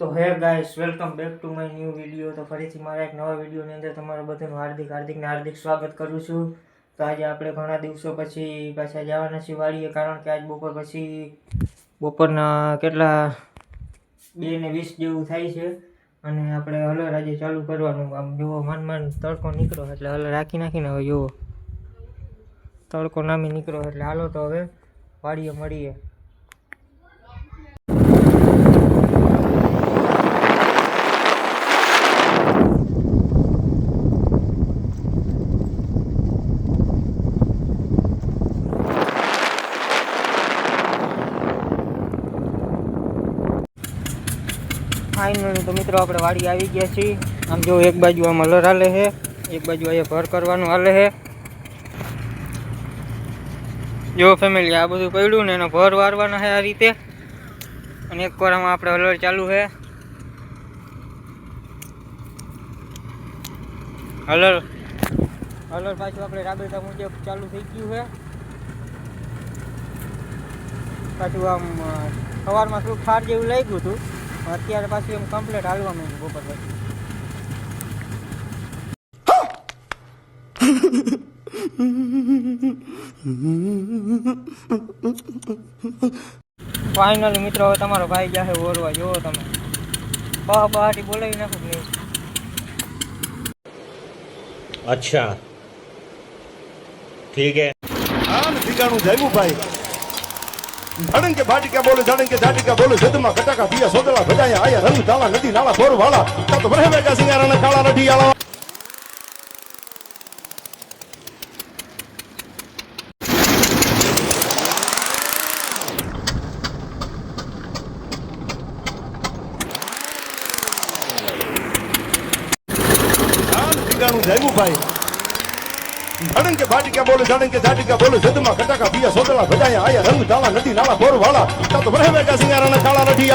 તો hey guys, welcome back to my new video. તો ફરીથી મારા એક નવા વિડીયોની અંદર તમારું બધાનું હાર્દિક હાર્દિકને હાર્દિક સ્વાગત કરું છું. તો આજે આપણે ઘણા દિવસો પછી પાછા જવાના છીએ વાડીએ, કારણ કે આજ બપોર પછી બપોરના કેટલા બે ને વીસ જેવું થાય છે. અને આપણે હલર આજે ચાલુ કરવાનું. આમ જુઓ, માન માન તડકો નીકળો એટલે હલર રાખી નાખીને હવે જુઓ. તડકો નામી નીકળો એટલે હાલો તો હવે વાડીએ મળીએ. ફાઇનલ તો મિત્રો આપણે વાડી આવી ગયા છીએ. આમ જો એક બાજુ આમાં હલર હાલે છે, એક બાજુ અહીંયા ભર કરવાનું હાલે છે. જો ફેમિલી આ બધું પડ્યું ને એનો ભર વારવાના છે આ રીતે. અને એક કોરામાં આપણે હલર ચાલુ છે. હલર હલર પાછું આપણે રાબેતા મુજબ ચાલુ થઈ ગયું છે. પાછું આમ સવારમાં થોડું ઠાર જેવું લાગ્યું હતું. અત્યારે પાછું એમ કમ્પ્લીટ હાલવા માંડ્યું બપોર પછી. ફાઇનલી મિત્રો હવે તમારો ભાઈ જાહે ઓરવા. જોવો તમે. બહ બહાટી બોલાવી નાખો નહીં? અચ્છા. ઠીક હે. હા નથી જાણું ભાઈ. ધડંગ કે ભાટિકા બોલે ધડંગ કે ઝાટિકા બોલે, જદમાં કટાકા પિયા સોદળા ભજાયા, આયા રંગ તાળા, નદી નાળા સોર વાળા. તો ભરે વેગા સિંગારાના કાળા રઢી આળા ભાઈ. ધડંગ કે ભાટિકા બોલે ધડંકે ઝાટિકા બોલે, જદમાં ખટાકા પિયા સોદળા ભજાયા, આયા રંગ તાળા નદી નાળા બોર વાળા તો તો ભરે વેગા સિંગારાના કાળા રઢી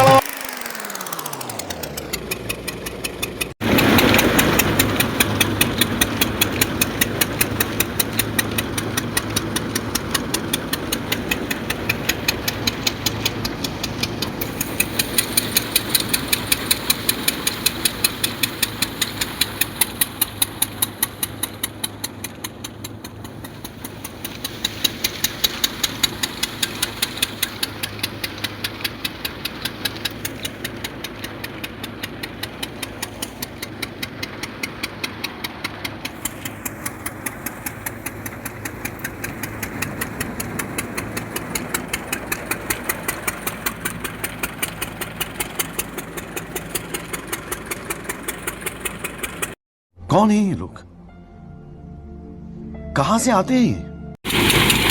कौन है ये लोग कहां से आते हैं ये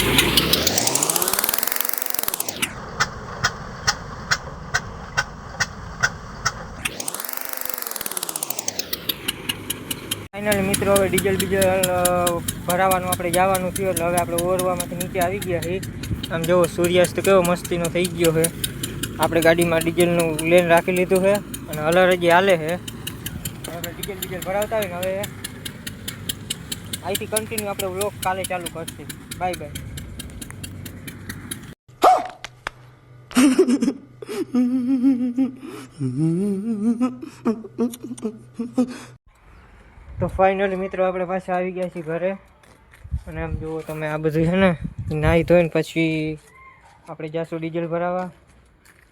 ફાઇનલ મિત્રો હવે ડીઝલ બીજલ અ, ભરાવાનું આપણે જવાનું થયું એટલે હવે આપણે ઓરવામાંથી નીચે આવી ગયા છીએ આમ જુઓ સૂર્યાસ્ત કેવો મસ્તીનો થઈ ગયો છે આપણે ગાડીમાં ડીઝલનું લેન રાખી લીધું છે અને હલર હજી હાલે છે હવે ડીઝલ બીજલ ભરાવતા હોય ને હવે અહીંથી કન્ટિન્યુ આપણે વ્લોગ કાલે ચાલુ કરશે. બાય બાય તો ફાઇનલી મિત્રો આપણે પાછા આવી ગયા છીએ ઘરે. અને આમ જુઓ તમે આ બધું છે ને, નાહી ધોઈને પછી આપણે જાશું ડીઝલ ભરાવા.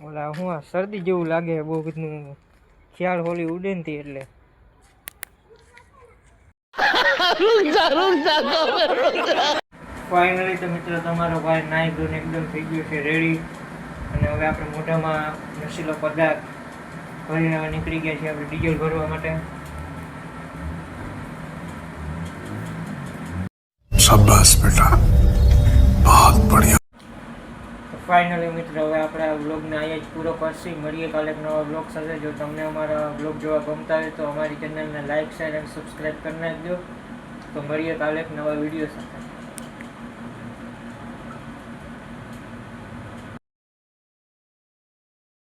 ઓલા હું આ શરદી જેવું લાગે, બહુ બધું ખ્યાલ હોલી ઉડે ને રુંઝા રુંઝા ખબર ફાઇનલી તો મિત્રો તમારો ભાઈ નાઈ ધોઈને એકદમ થઈ ગયો છે રેડી અને હવે આપણે મોઢામાં નશીલો પદાર્થ ભરીને હવે નીકળી ગયા છીએ આપણે ડીઝલ ભરવા માટે. શાબાશ બેટા. બહુત બઢિયા. ફાઇનલી મિત્રો હવે આપણે આ બ્લોગને અહીંયા જ પૂરો કરશું. મળીએ કાલે એક નવા બ્લોગ સાથે. જો તમને અમારા બ્લોગ જોવા ગમતા હોય તો અમારી ચેનલને લાઇક શેર એન્ડ સબસ્ક્રાઈબ કરી નાખજો. તો મળીએ કાલે નવા વીડિયો સાથે.